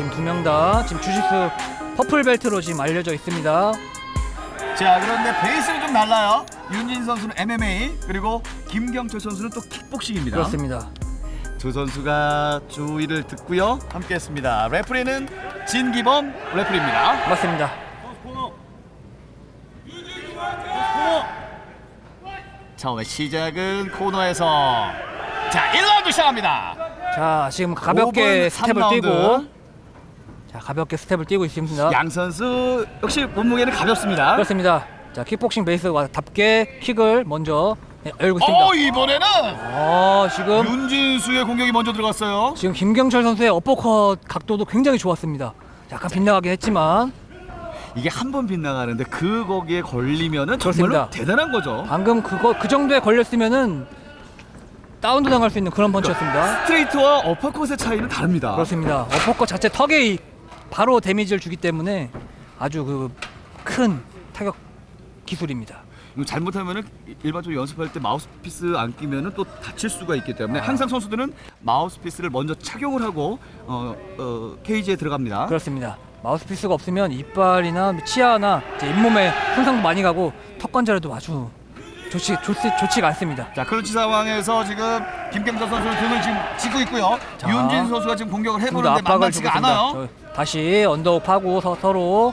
지금 두 명 다 지금 주짓수 퍼플 벨트로 지금 알려져 있습니다. 자 그런데 베이스는 좀 달라요. 윤진 선수는 MMA 그리고 김경철 선수는 또 킥복싱입니다. 그렇습니다. 두 선수가 주의를 듣고요. 함께했습니다. 레프리는 진기범 레프리입니다. 맞습니다. 처음에 시작은 코너에서 자 1라운드 시작합니다. 자 지금 가볍게 5분 스텝을 3라운드. 뛰고 자 가볍게 스텝을 뛰고 있습니다. 양 선수 역시 몸무게는 가볍습니다. 그렇습니다. 자 킥복싱 베이스와 답게 킥을 먼저 네, 열고 있습니다. 어 이번에는 어 지금 윤진수의 공격이 먼저 들어갔어요. 지금 김경철 선수의 어퍼컷 각도도 굉장히 좋았습니다. 약간 빗나가긴 했지만 이게 한 번 빗나가는데 그 거기에 걸리면은 정말로 그렇습니다. 대단한 거죠. 방금 그거 그 정도에 걸렸으면은 다운도 당할 수 있는 그런 펀치였습니다. 스트레이트와 어퍼컷의 차이는 다릅니다. 그렇습니다. 어퍼컷 자체 턱에 이- 바로 데미지를 주기 때문에 아주 그 큰 타격 기술입니다. 이거 잘못하면은 일반적으로 연습할 때 마우스피스 안 끼면은 또 다칠 수가 있기 때문에 아. 항상 선수들은 마우스피스를 먼저 착용을 하고 어, 어, 케이지에 들어갑니다. 그렇습니다. 마우스피스가 없으면 이빨이나 치아나 이제 잇몸에 손상도 많이 가고 턱 관절에도 아주 좋지 좋지 좋지가 않습니다. 자 크런치 상황에서 지금 김경철 선수는 등을 지금 쥐고 있고요. 자. 윤진 선수가 지금 공격을 해보는데 만만치가. 않아요. 저- 다시 언더업 하고 서, 서로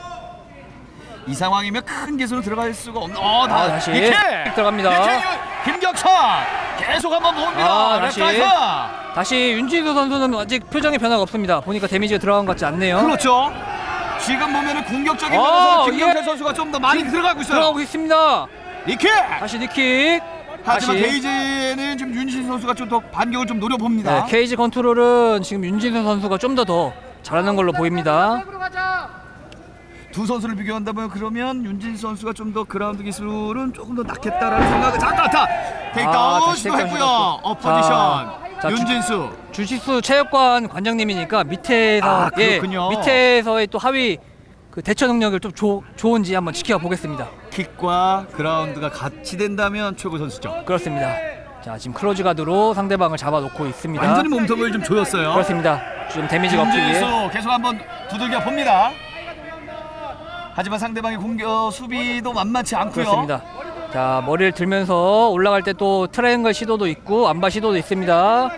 이 상황이면 큰 기술은 들어갈 수가 없는. 어, 아, 다 다시 니킥! 킥 들어갑니다. 니킥! 김경철 계속 한번 봅니다. 아, 다시. 다시 윤진수 선수는 아직 표정에 변화가 없습니다. 보니까 데미지가 들어간 것 같지 않네요. 그렇죠. 지금 보면은 공격적인 어, 면에서 김경철 예. 선수가 좀 더 많이 들어가고 있어요. 들어가고 있습니다. 니킥! 다시 니킥. 하지만 다시. 베이지에는 지금 윤신 선수가 좀 더 반격을 좀 노려봅니다. 네, 케이지 컨트롤은 지금 윤진수 선수가 좀 더더 잘하는 걸로 보입니다. 두 선수를 비교한다면 그러면 윤진 선수가 좀 더 그라운드 기술은 조금 더 낫겠다라는 생각을 잠깐 다 테이크다운. 시도했고. 어포지션 자, 자, 윤진수. 주짓수 체육관 관장님이니까 밑에서 아, 예. 밑에서의 또 하위 그 대처 능력을 좀 조, 좋은지 한번 지켜보겠습니다. 킥과 그라운드가 같이 된다면 최고 선수죠. 그렇습니다. 자 지금 클로즈 가드로 상대방을 잡아놓고 있습니다. 완전히 몸통을 좀 조였어요. 그렇습니다. 지금 데미지가 없기 위해 계속 한번 두들겨 봅니다. 하지만 상대방의 공격 수비도 만만치 않고요. 그렇습니다. 자 머리를 들면서 올라갈 때 또 트라이앵글 시도도 있고 안바 시도도 있습니다.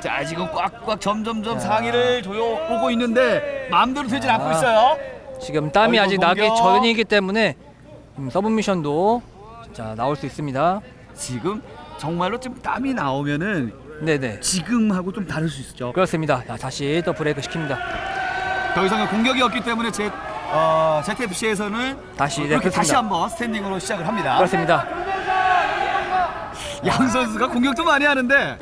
자 지금 꽉꽉 점점점 자. 상의를 조여 오고 있는데 마음대로 되질 않고 아. 있어요. 지금 땀이 아직 나기. 전이기 때문에 음, 서브미션도 자 나올 수 있습니다. 지금 정말로 좀 땀이 나오면은 네네 지금하고 좀 다를 수 있죠. 그렇습니다. 자, 다시 또 브레이크 시킵니다. 더 이상은 공격이 없기 때문에 제 어, ZFC에서는 다시 네 이렇게 다시 그렇습니다. 한번 스탠딩으로 시작을 합니다. 그렇습니다. 양 선수가 공격도 많이 하는데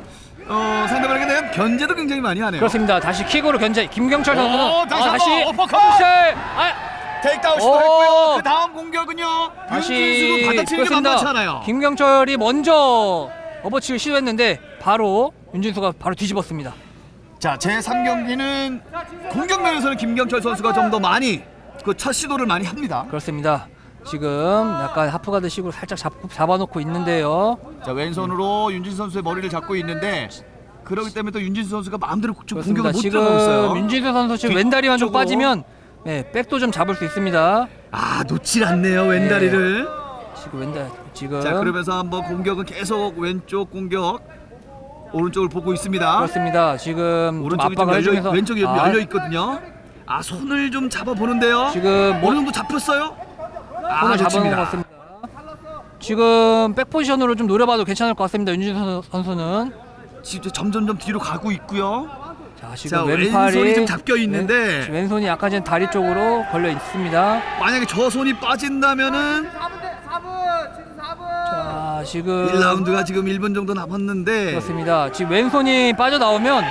어, 상대방에게 대한 견제도 굉장히 많이 하네요. 그렇습니다. 다시 킥으로 견제. 김경철 선수는 오, 다시 아, 한번 어퍼컷! 셋! 아, 테이크다운 오. 시도했고요. 그 다음 공격은요. 다시 윤진수도 받아치는 게 만만치 않아요. 김경철이 먼저 어버치를 시도했는데 바로 윤진수가 바로 뒤집었습니다. 자, 제 3경기는 공격 면에서는 김경철 선수가 좀 더 많이 그 첫 시도를 많이 합니다. 그렇습니다. 지금 약간 하프가드 식으로 살짝 잡, 잡아놓고 있는데요. 자, 왼손으로 윤진 선수의 머리를 잡고 있는데 그렇기 때문에 또 윤진수 선수가 마음대로 좀 그렇습니다. 공격을 못 지금 들어가고 있어요. 윤진수 선수 지금 뒤- 왼다리만 좀 쪽으로. 빠지면 네, 백도 좀 잡을 수 있습니다. 아, 놓질 않네요, 왼다리를. 지금 왼다리 지금 자, 그러면서 한번 공격은 계속 왼쪽 공격 오른쪽을 보고 있습니다. 그렇습니다. 지금 좀 오른쪽이 좀 압박을 열려 해주면서 왼쪽이 아, 열려 있거든요. 아, 손을 좀 잡아 보는데요. 지금 뭐- 어느 정도 잡혔어요? 아, 손을 잡아놓은. 것 같습니다. 지금 백 포지션으로 좀 노려봐도 괜찮을 것 같습니다. 윤진 선수- 선수는 지금 점점점 뒤로 가고 있고요. 자 지금 자, 왼팔이 왼손이 좀 잡혀 있는데. 네, 지금 왼손이 아까 전 다리 쪽으로 걸려 있습니다. 만약에 저 손이 빠진다면은 자 지금 1라운드가 지금 1분 정도 남았는데 그렇습니다. 지금 왼손이 빠져 나오면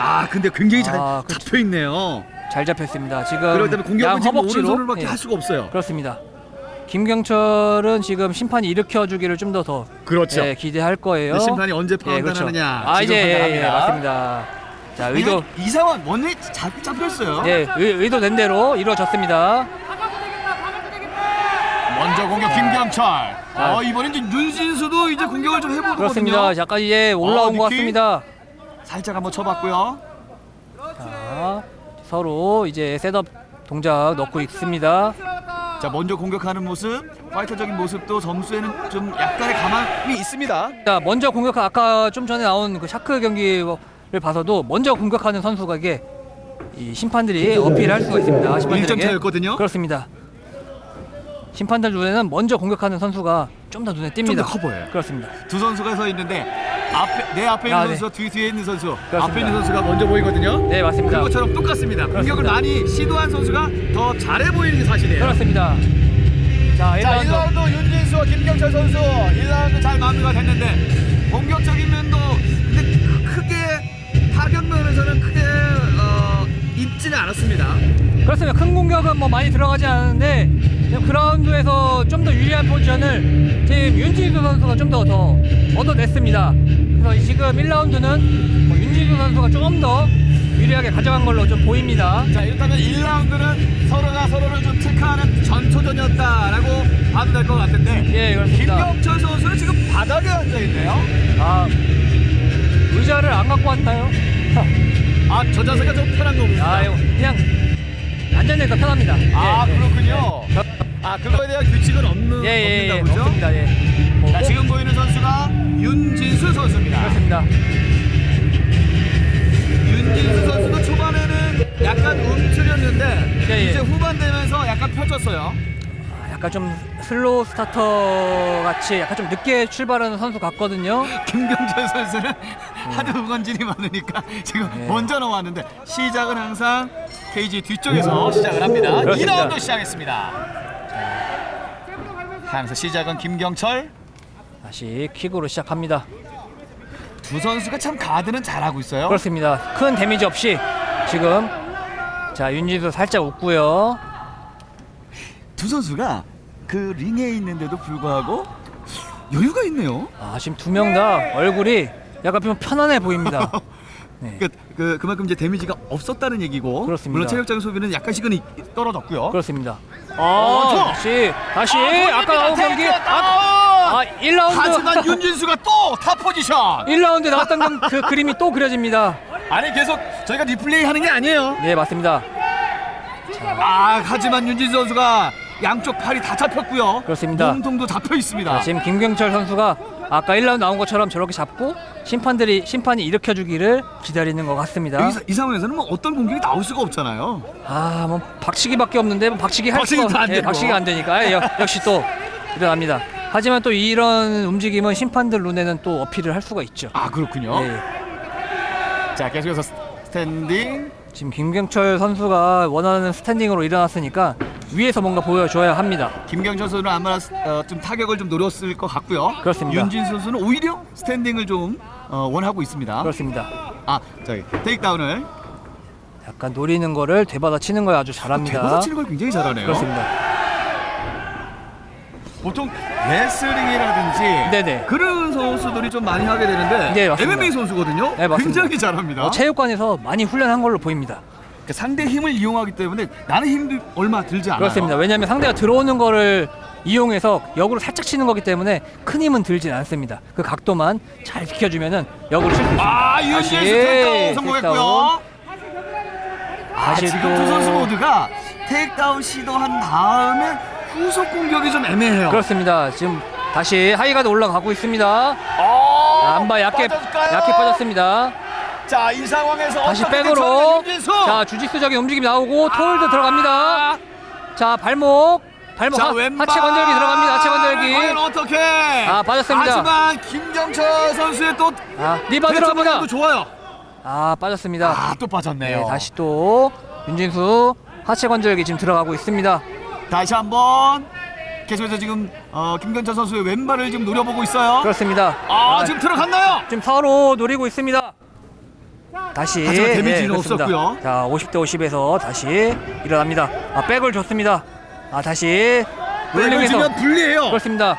아 근데 굉장히 잘 아, 그렇죠. 잡혀 있네요. 잘 잡혔습니다. 지금 그렇기 때문에 공격은 양 지금 허벅지로 오른손으로밖에 예, 할 수가 없어요. 그렇습니다. 김경철은 지금 심판이 일으켜 주기를 좀 더 더 그렇죠. 예, 기대할 거예요. 심판이 언제 예, 그렇죠. 판단하느냐 아 지금 이제 예, 예, 판단합니다. 맞습니다. 자 의도 이 상황 원래 잘 잡혔어요. 예 의, 의도된 대로 이루어졌습니다. 먼저 공격 김경철. 어 이번엔 이제 윤신수도 이제 공격을 좀 해보거든요. 그렇습니다. 약간 이제 올라온 어, 것 니키? 같습니다. 살짝 한번 쳐봤고요. 자, 서로 이제 셋업 동작 넣고 있습니다. 자 먼저 공격하는 모습, 파이터적인 모습도 점수에는 좀 약간의 가망이 있습니다. 자, 먼저 공격 아까 좀 전에 나온 그 샤크 경기를 봐서도 먼저 공격하는 선수에게 이 심판들이 어필할 수가 있습니다. 1점 심판들에게. 차였거든요. 그렇습니다. 심판들 눈에는 먼저 공격하는 선수가 좀 더 눈에 좀 띕니다. 더커 보여요. 그렇습니다. 두 선수가 서 있는데 앞에 내 앞에 있는 아, 네. 선수와 뒤 뒤에 있는 선수, 그렇습니다. 앞에 있는 선수가 먼저 보이거든요. 네, 맞습니다. 그것처럼 똑같습니다. 공격을 그렇습니다. 많이 시도한 선수가 더 잘해 보이는 게 사실이에요. 그렇습니다. 자, 자, 1라운드 1라운드 윤진수와 김경철 선수 1라운드 잘 마무리가 됐는데 공격적인 면도 타격 면에서는 크게 어, 입지는 않았습니다. 그렇습니다. 큰 공격은 뭐 많이 들어가지 않았는데 그라운드에서 좀 더 유리한 포지션을 지금 윤진수 선수가 좀 더 더 얻어냈습니다. 그래서 지금 1라운드는 뭐 윤진수 선수가 조금 더 유리하게 가져간 걸로 좀 보입니다. 자, 이렇다면 1라운드는 서로가 서로를 좀 체크하는 전초전이었다라고 봐도 될 것 같은데 예, 그렇습니다. 김경철 선수는 지금 바닥에 앉아 있네요. 아, 의자를 안 갖고 왔나요? 아, 저 자세가 좀 편한 겁니다. 아, 이거 그냥 앉아내니까 편합니다. 아, 예, 예. 그렇군요. 아, 그거에 대한 규칙은 없는 예, 예, 예, 겁니다, 그죠? 없습니다. 예. 뭐, 자, 꼭 지금 보이는 선수가 윤진수 선수입니다. 그렇습니다. 윤진수 선수도 초반에는 약간 움츠렸는데 예, 예. 이제 후반 되면서 약간 펴졌어요. 아, 약간 좀 슬로우 스타터 같이 약간 좀 늦게 출발하는 선수 같거든요. 김경철 선수는 하도 응원진이 많으니까 지금 예. 먼저 나왔는데 시작은 항상 케이지 뒤쪽에서 시작을 합니다. 그렇습니다. 2라운드 시작했습니다. 항상 시작은 김경철 다시 킥으로 시작합니다. 두 선수가 참 가드는 잘하고 있어요. 그렇습니다. 큰 데미지 없이 지금 자 윤진수 살짝 웃고요. 두 선수가 그 링에 있는데도 불구하고 여유가 있네요. 아 지금 두 명 다 얼굴이 약간 좀 편안해 보입니다. 네. 그, 그 그만큼 이제 데미지가 없었다는 얘기고 그렇습니다. 물론 체력적인 소비는 약간씩은 이- 떨어졌고요. 그렇습니다. 어, 아 좋아. 다시 다시 아, 아까 나온 경기 다운! 아 1라운드 하지만 윤진수가 또 탑 포지션. 1라운드 나왔던 경- 그 그림이 또 그려집니다. 아니 계속 저희가 리플레이 하는 게 아니에요. 네 맞습니다. 아 하지만 윤진수 선수가 양쪽 팔이 다 잡혔고요. 그렇습니다. 몸통도 잡혀 있습니다. 자, 지금 김경철 선수가 아까 1라운드 나온 것처럼 저렇게 잡고 심판들이 심판이 일으켜 주기를 기다리는 것 같습니다. 여기서 이 상황에서는 뭐 어떤 공격이 나올 수가 없잖아요. 아, 뭐 박치기밖에 없는데 뭐 박치기 할 박치기도 수가 안 예, 되고. 박치기가 안 되니까 예, 역, 역시 또 일어납니다. 하지만 또 이런 움직임은 심판들 눈에는 또 어필을 할 수가 있죠. 아 그렇군요. 예, 자 계속해서 스탠딩. 지금 김경철 선수가 원하는 스탠딩으로 일어났으니까 위에서 뭔가 보여줘야 합니다. 김경철 선수는 아마 어, 좀 타격을 좀 노렸을 것 같고요. 그렇습니다. 윤진수 선수는 오히려 스탠딩을 좀 어, 원하고 있습니다. 그렇습니다. 아 저기 테이크다운을 약간 노리는 거를 되받아 치는 걸 아주 잘합니다. 대보다 치는 걸 굉장히 잘하네요. 그렇습니다. 보통 레슬링이라든지 네네. 그런 선수들이 좀 많이 하게 되는데 네, 맞습니다. MMA 선수거든요. 네, 맞습니다. 굉장히 잘합니다. 어, 체육관에서 많이 훈련한 걸로 보입니다. 그 상대 힘을 이용하기 때문에 나는 힘도 얼마 들지 않아요. 그렇습니다. 왜냐하면 상대가 들어오는 거를 이용해서 역으로 살짝 치는 거기 때문에 큰 힘은 들진 않습니다. 그 각도만 잘 지켜주면은 역으로 칠수 있습니다. 아 윤진수 테이크다운 성공했고요. 아 다시 지금 또- 두 선수 모두가 테이크다운 시도한 다음에 후속 공격이 좀 애매해요. 그렇습니다. 지금 다시 하이가드 올라가고 있습니다. 아, 안바 얕게 빠졌을까요? 얕게 빠졌습니다. 자, 이 상황에서 다시 어떻게 백으로 윤진수. 자 주짓수적인 움직임 나오고 톨도 들어갑니다. 자 발목 발목 자, 하, 왼발. 하체 건들기 들어갑니다. 하체 건들기. 과연 어떻게? 아, 빠졌습니다. 하지만 김경철 선수의 또 아 리바 대처 들어갑니다. 방향도 좋아요. 아 빠졌습니다. 아, 또 빠졌네요. 네, 다시 또 윤진수 하체 관절기 지금 들어가고 있습니다. 다시 한번 계속해서 지금 어, 김경철 선수의 왼발을 지금 노려보고 있어요. 그렇습니다. 아, 지금 들어갔나요? 지금 서로 노리고 있습니다. 다시 하지만 데미지는 그렇습니다. 없었고요. 자, 50대 50에서 다시 일어납니다. 아, 백을 줬습니다. 아, 다시 롤링에서 롤링에서 주면 불리해요. 그렇습니다.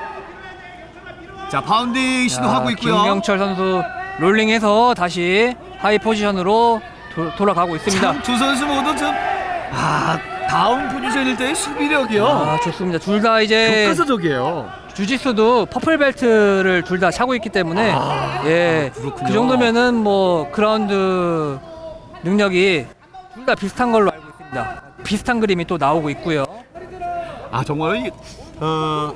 자, 바운딩 시도하고 자, 있고요. 김경철 선수 롤링해서 다시 하이 포지션으로 도, 돌아가고 있습니다. 참, 두 선수 모두 좀 아, 다운 포지션일 때의 수비력이요. 아, 좋습니다. 둘 다 이제 교과서적이에요. 주짓수도 퍼플 벨트를 둘 다 차고 있기 때문에 아, 예, 그렇군요. 그 정도면은 뭐 그라운드 능력이 둘 다 비슷한 걸로 알고 있습니다. 비슷한 그림이 또 나오고 있고요. 아 정말 이, 어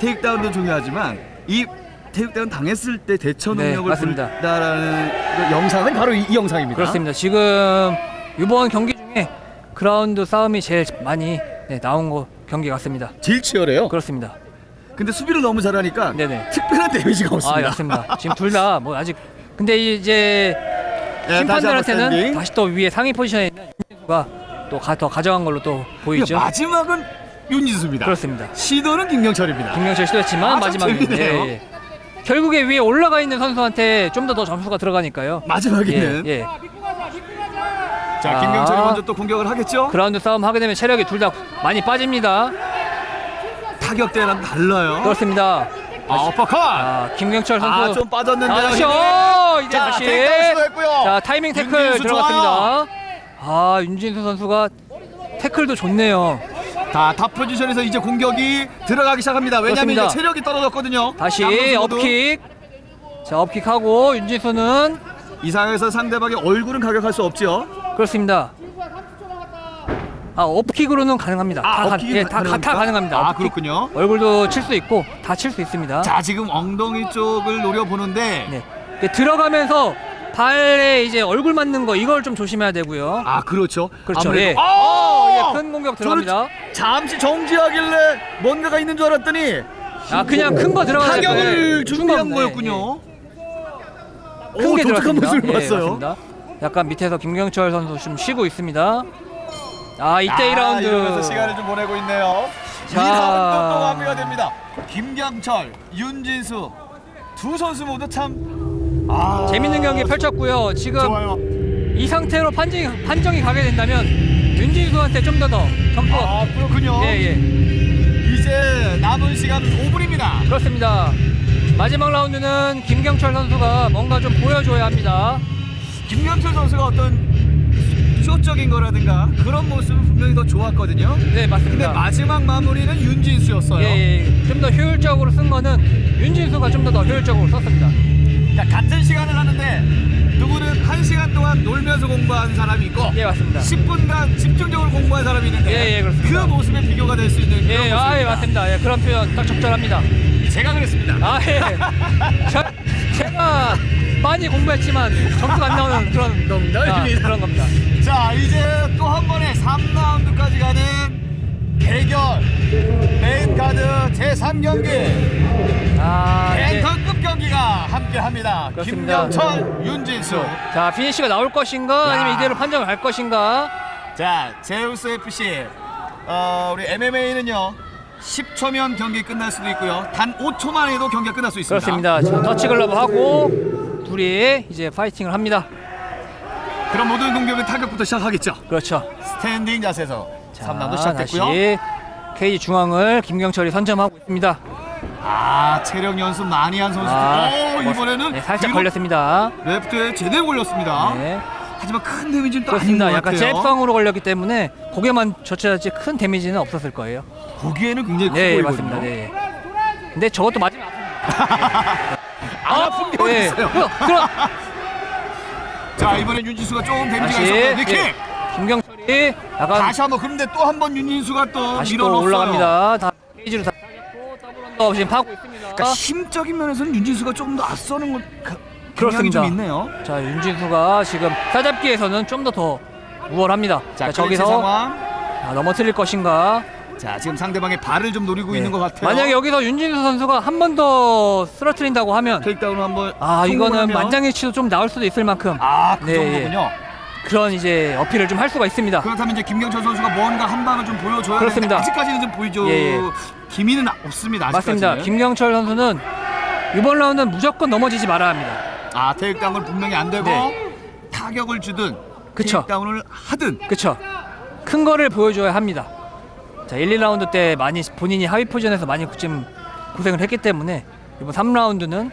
테이크다운도 중요하지만 이 테이크다운 당했을 때 대처 네, 능력을 맞습니다. 보인다라는 그 영상은 바로 이, 이 영상입니다. 그렇습니다. 지금 이번 경기 중에 그라운드 싸움이 제일 많이 네, 나온 거 경기 같습니다. 제일 치열해요. 그렇습니다. 근데 수비를 너무 잘하니까 네네. 특별한 데미지가 아, 없습니다. 맞습니다. 지금 둘 다 뭐 아직 근데 이제 네, 다시 한번 심판들한테는 스탠딩. 다시 또 위에 상위 포지션에 있는 윤진수가 또더 가져간 걸로 또 보이죠. 마지막은 윤진수입니다. 그렇습니다. 시도는 김경철입니다. 김명철 시도했지만 아, 참 마지막에 재밌네요. 예, 예. 결국에 위에 올라가 있는 선수한테 좀 더 더 점수가 들어가니까요. 예, 마지막에는 예. 자 아. 김경철이 먼저 또 공격을 하겠죠. 그라운드 싸움 하게 되면 체력이 둘 다 많이 빠집니다. 타격 때랑 달라요. 그렇습니다. 아, 어퍼컷. 아, 김경철 선수 아, 좀 빠졌는데요. 아, 다시 힘이. 어, 이제 자, 다시 테이크다운 시도했고요. 자 타이밍 태클 윤진수 들어갔습니다. 아 윤진수 선수가 태클도 좋네요. 자, 탑 포지션에서 이제 공격이 들어가기 시작합니다. 그렇습니다. 이제 체력이 떨어졌거든요. 다시 양선수. 업킥. 자 업킥하고 윤진수는 이 상황에서 상대방의 얼굴은 가격할 수 없죠. 그렇습니다. 아 업킥으로는 가능합니다. 아, 다, 가, 업킥이 예, 다, 가- 다 가능합니까? 가능합니다. 아, 업킥. 그렇군요. 얼굴도 칠 수 있고 다 칠 수 있습니다. 자, 지금 엉덩이 쪽을 노려 보는데 네. 근데 들어가면서 발에 이제 얼굴 맞는 거 이걸 좀 조심해야 되고요. 아, 그렇죠. 그렇죠. 아무래도 예. 아! 어, 예, 큰 공격 들어갑니다. 잠시 정지하길래 뭔가가 있는 줄 알았더니 아 그냥 큰 거 들어가야 타격을 돼. 준비한 네, 거였군요. 큰 오, 게 독특한 들어갔습니다. 모습을 예, 봤어요. 맞습니다. 약간 밑에서 김경철 선수 좀 쉬고 있습니다. 아 이때 아, 2라운드 이러면서 시간을 좀 보내고 있네요. 자. 2라운드 또 마무리가 됩니다. 김경철, 윤진수 두 선수 모두 참 아, 재밌는 경기 펼쳤고요. 지금 좋아요. 이 상태로 판정이, 판정이 가게 된다면 윤진수한테 좀 더더 점수 아 그렇군요. 예, 예. 이제 남은 시간 5분입니다. 그렇습니다. 마지막 라운드는 김경철 선수가 뭔가 좀 보여줘야 합니다. 김경철 선수가 어떤 쇼적인 거라든가 그런 모습은 분명히 더 좋았거든요. 네 근데 맞습니다. 마지막 마무리는 윤진수였어요. 예, 예. 좀 더 효율적으로 쓴 거는 윤진수가 좀 더 더 효율적으로 썼습니다. 자, 같은 시간을 하는데 누구는 1시간 동안 놀면서 공부한 사람이 있고 예 맞습니다. 10분간 집중적으로 공부한 사람이 있는데 예, 예, 그렇습니다. 그 모습에 비교가 될 수 있는 그런 예, 아, 예 모습입니다. 맞습니다. 예, 그런 표현 딱 적절합니다. 제가 그랬습니다. 아 예. 저, 제가 많이 공부했지만 점수가 안 나오는 그런 농담입니다. 아, 그런 겁니다. 자, 이제 또 한 번에 3라운드까지 가는 대결 메인 카드 제3경기 아 벤턴급 경기가 함께합니다. 그렇습니다. 김경철, 윤진수. 자 피니시가 나올 것인가 아니면 야. 이대로 판정을 할 것인가? 자, 제우스 FC 어, 우리 MMA는요 10초면 경기 끝날 수도 있고요. 단 5초만 해도 경기가 끝날 수 있습니다. 그렇습니다. 지금 터치 글러브 하고 둘이 이제 파이팅을 합니다. 그럼 모든 공격은 타격부터 시작하겠죠. 그렇죠. 스탠딩 자세에서 자, 3라운드 시작됐고요. 다시 KG 중앙을 김경철이 선점하고 있습니다. 아, 체력 연습 많이 한 선수. 아, 오, 이번에는 네, 살짝 뒤로 걸렸습니다. 레프트에 제대로 걸렸습니다. 네. 하지만 큰 데미지는 또 아닌 그렇습니다. 것 약간 같아요. 잽성으로 걸렸기 때문에 고개만 젖혀야지 큰 데미지는 없었을 거예요. 보기에는 굉장히 커 네, 보이거든요. 맞습니다. 네. 근데 저것도 맞으면 아픕니다. 안 아픈 게 네. 어딨어요. 그럼, 그럼 자, 이번엔 윤진수가 조금 데미지가 다시 있었고 니킥. 예, 김경철이 약간 다시 한번 그런데 또 한 번 윤진수가 또 다시 또 밀어넣었어요. 올라갑니다. 다 페이지로 다 살렸고 더블 언더 지금 파고 있습니다. 그러니까 힘적인 면에서는 윤진수가 조금 더 앞서는 것 가- 경향이 그렇습니다. 좀 있네요. 자 윤진수가 지금 싸잡기에서는 좀 더 더 우월합니다. 자, 자, 저기서 상황. 아, 넘어뜨릴 것인가? 자, 지금 상대방의 발을 좀 노리고 네. 있는 것 같아요. 만약에 여기서 윤진수 선수가 한 번 더 쓰러뜨린다고 하면 테이크다운 한번 아 이거는 성공하면- 만장일치도 좀 나올 수도 있을 만큼 아, 그 네, 정도군요. 그런 이제 어필을 좀 할 수가 있습니다. 그렇다면 이제 김경철 선수가 뭔가 한 방을 좀 보여줘야 그렇습니다. 아직까지는 좀 보이죠. 예, 예. 기미는 아- 없습니다. 아직까지는. 맞습니다. 김경철 선수는 이번 라운드는 무조건 넘어지지 말아야 합니다. 아, 테이크다운을 분명히 안 되고 네. 타격을 주든 그쵸. 테이크다운을 하든 그쵸? 큰 거를 보여줘야 합니다. 자, 1, 2라운드 때 많이 본인이 하위 포지션에서 많이 좀 고생을 했기 때문에 이번 3라운드는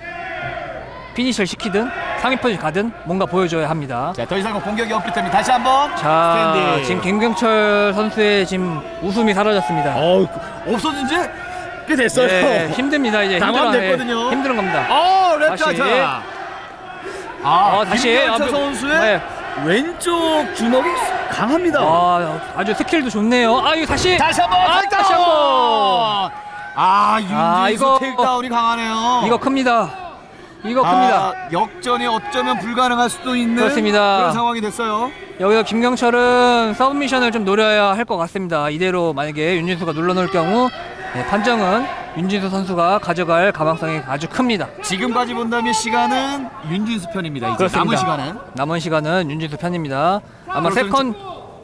피니셔를 시키든 상위 포지션 가든 뭔가 보여줘야 합니다. 자, 더 이상 공격이 없기 때문에 다시 한번 자, 스탠딩. 지금 김경철 선수의 지금 웃음이 사라졌습니다. 어우, 없어진 지꽤 됐어요. 네, 힘듭니다. 이제 당황됐거든요. 힘들어, 예, 힘든 겁니다. 어, 랩 다시. 자 아, 어, 다시 김경철 아, 선수의 네, 왼쪽 주먹이 강합니다. 아, 아주 스킬도 좋네요. 아, 이거 다시 다시 한번 아, 테이크다운! 다시 한번. 아 윤진수 아, 이거- 테이크다운이 강하네요. 이거 큽니다. 이거 큽니다. 아, 역전이 어쩌면 불가능할 수도 있는 그렇습니다. 그런 상황이 됐어요. 여기서 김경철은 서브미션을 좀 노려야 할 것 같습니다. 이대로 만약에 윤진수가 눌러놓을 경우 네, 판정은 윤진수 선수가 가져갈 가망성이 아주 큽니다. 지금까지 본다면 시간은 윤진수 편입니다. 이제 그렇습니다. 남은 시간은 남은 시간은 윤진수 편입니다. 아마. 세컨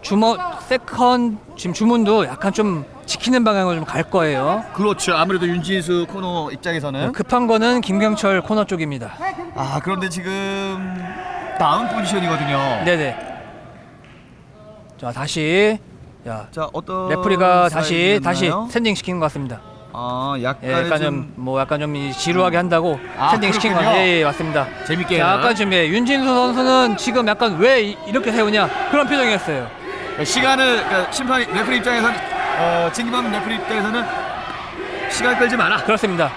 주머 세컨 지금 주문도 약간 좀 지키는 방향으로 좀 갈 거예요. 그렇죠. 아무래도 윤진수 코너 입장에서는 급한 거는 김경철 코너 쪽입니다. 아 그런데 지금 다운 포지션이거든요. 네네. 자 다시 야자 어떤 레프리가 다시 다시 사인이었나요? 샌딩 시키는 것 같습니다. 아 약간 예, 약간 좀좀뭐 약간 좀이 지루하게 한다고 아, 샌딩 시킨 거. 예, 예 맞습니다. 재밌게 자, 아까 지금 예, 윤진수 선수는 지금 약간 왜 이- 이렇게 세우냐 그런 표정이었어요. 시간을 그러니까 심판 레프리 입장에서는 어, 진기범 레프리 입장에서는 시간 끌지 마라. 그렇습니다.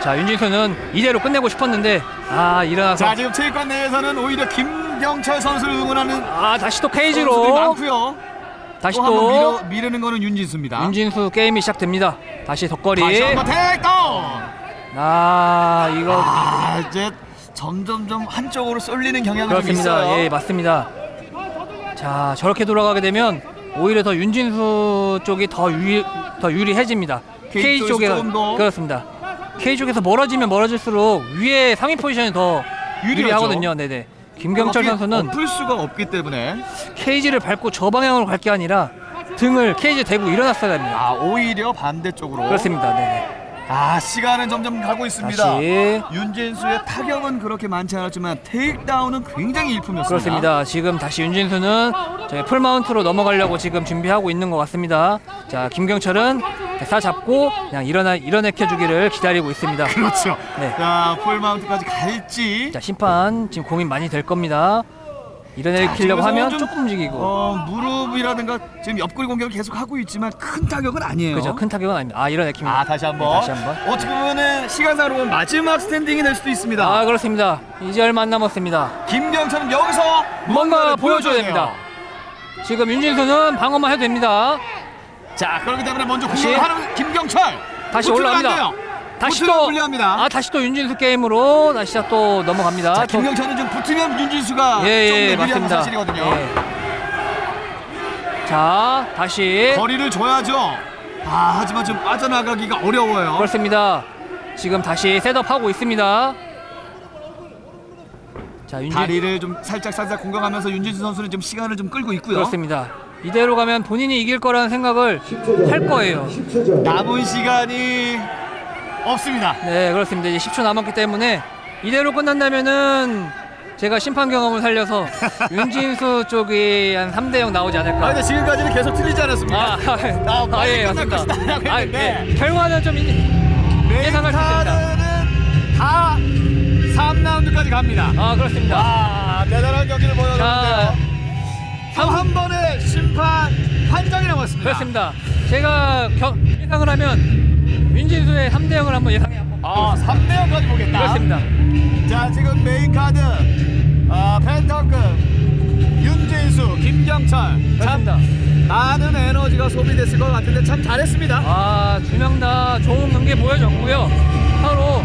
자 윤진수는 이대로 끝내고 싶었는데 아 일어나서 자 지금 체육관 내에서는 오히려 김경철 선수를 응원하는 아 다시 또 케이지로 많고요. 다시 또 또 밀어, 미르는 거는 윤진수입니다. 윤진수 게임이 시작됩니다. 다시 덕거리. 다시 한번 테이크다운. 아 이거 아 이제 점점점 한쪽으로 쏠리는 경향이 좀 그렇습니다. 예 맞습니다. 자 저렇게 돌아가게 되면 오히려 더 윤진수 쪽이 더 유리 더 유리해집니다. K K 쪽에서 쪽에. 그렇습니다. K 쪽에서 멀어지면 멀어질수록 위에 상위 포지션이 더. 유리하거든요. 네네. 김경철 선수는 엎을 수가 없기 때문에 케이지를 밟고 저 방향으로 갈 게 아니라 등을 케이지 대고 일어났어야 됩니다. 아 오히려 반대쪽으로 그렇습니다. 네네. 아 시간은 점점 가고 있습니다. 다시 윤진수의 타격은 그렇게 많지 않았지만 테이크다운은 굉장히 일품이었습니다. 그렇습니다. 지금 다시 윤진수는 저희 풀마운트로 넘어가려고 지금 준비하고 있는 것 같습니다. 자 김경철은 사 잡고 그냥 일어나 일어내켜 주기를 기다리고 있습니다. 그렇죠. 네. 자 풀마운트까지 갈지. 자 심판 지금 고민 많이 될 겁니다. 일어내키려고 지금은 하면 좀, 조금 움직이고 어 무릎이라든가 지금 옆구리 공격을 계속 하고 있지만 큰 타격은 아니에요. 그죠 큰 타격은 아닙니다. 아 일어내킵니다. 아 다시 한번. 네, 다시 한번. 어떻게 보면은 시간상으로 보면 마지막 스탠딩이 될 수도 있습니다. 아 그렇습니다. 이제 얼마 안 남았습니다. 김경철은 여기서 뭔가 보여줘야. 됩니다. 지금 윤진수는 방어만 해도 됩니다. 자 그렇기 때문에 먼저 다시. 공격을 하는 김경철. 다시 올라갑니다. 다시 또 불리합니다. 아 다시 또 윤진수 게임으로 다시 또 넘어갑니다. 자 또- 김경철은 좀 붙으면 윤진수가 예, 예, 좀 유리한. 사실이거든요. 예. 자, 다시 거리를 줘야죠. 아 하지만 좀 빠져나가기가 어려워요. 그렇습니다. 지금 다시 셋업하고 있습니다. 자, 윤진 다리를 좀 살짝 살짝 공격하면서 윤진수 선수는 좀 시간을 좀 끌고 있고요. 그렇습니다. 이대로 가면 본인이 이길 거라는 생각을 할 거예요. 남은 시간이 없습니다. 네, 그렇습니다. 이제 10초 남았기 때문에 이대로 끝난다면은 제가 심판 경험을 살려서 윤진수 쪽이 한 3대 0 나오지 아 않을까. 근데 지금까지는 계속 틀리지 않았습니까? 아, 아, 아, 예, 끝날 맞습니다. 것이다라고 아. 예. 결과는 좀 예상할 수 있습니다. 다 3라운드까지 갑니다. 아, 그렇습니다. 와 대단한 경기를 자, 보여줬는데요. 한 번의 심판 판정이 남았습니다. 그렇습니다. 제가 겨, 예상을 하면 윤진수의 3대 0을 한번 예상해 한번 아 3대 0까지 보겠다. 그렇습니다. 자 지금 메인 카드 아, 펜터급 윤진수, 김경철 참 그렇습니다. 많은 에너지가 소비됐을 것 같은데 참 잘했습니다. 아, 두 명 다 좋은 경기 보여줬고요. 서로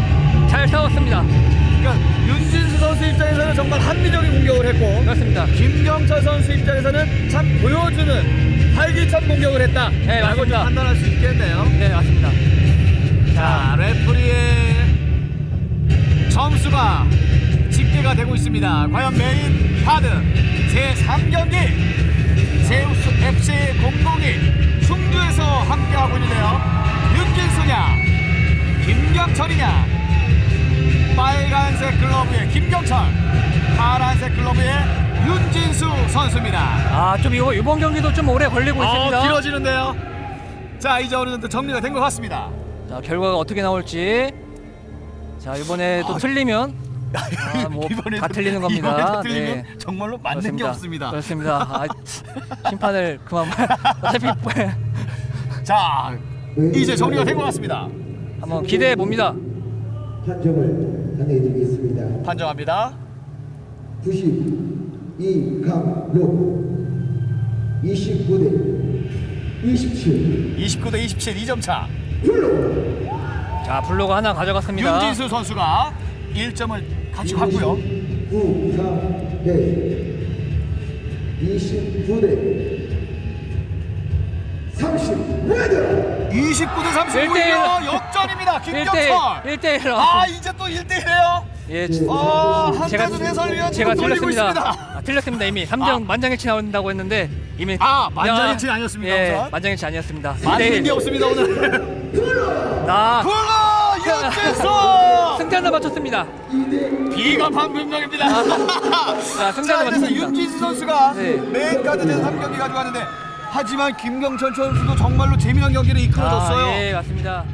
잘 싸웠습니다. 그러니까 윤진수 선수 입장에서는 정말 합리적인 공격을 했고 그렇습니다. 김경철 선수 입장에서는 참 보여주는 활기찬 공격을 했다. 네, 라고 좀 맞습니다. 판단할 수 있겠네요. 네, 맞습니다. 자, 레프리의 점수가 집계가 되고 있습니다. 과연 메인 카드 제 3경기 제우스 FC 002 충주에서 함께하고 있는데요. 윤진수냐, 김경철이냐, 빨간색 글러브의 김경철, 파란색 글러브의 윤진수 선수입니다. 아, 좀 이거 이번 경기도 좀 오래 걸리고 있습니다. 어, 길어지는데요. 자, 이제 어느 정도 정리가 된 것 같습니다. 자, 결과가 어떻게 나올지. 자, 이번에 또 아, 틀리면 아, 뭐다 이번에도- 틀리는 겁니다. 네. 정말로 맞는 게 그렇습니다. 없습니다. 그렇습니다. 아, 심판을 그만 어차피 자, 이제 정리가 된 것 같습니다. 한번 기대해 봅니다. 판정을 당해드리겠습니다. 판정합니다. 90 이강록 29대 27 29대 27 2점 차. 자 블로그 하나 가져갔습니다. 윤진수 선수가 1점을 가져갔고요. 93대 29대 30 레드 29대 35요 역전입니다. 1대1 김경철. 1대1로 아 이제 또 1대 1이에요. 예, 아 제가 한태준 해설위원 제가 틀렸습니다. 아, 틀렸습니다 이미 3점 아. 만장일치 나온다고 했는데 이미 아, 만장일치 아니었습니다, 예, 우선. 만장일치 아니었습니다. 맞는 게 1대1. 없습니다 오늘. 나 불러 윤진수. 승자는 맞췄습니다. 비겁한 변명입니다. 자, 승자는 자, 그래서 맞췄습니다. 윤진수 선수가 네. 메인 카드에서 3경기 가져갔는데 하지만 김경철 선수도 정말로 재미난 경기를 이끌어줬어요. 아, 예, 맞습니다.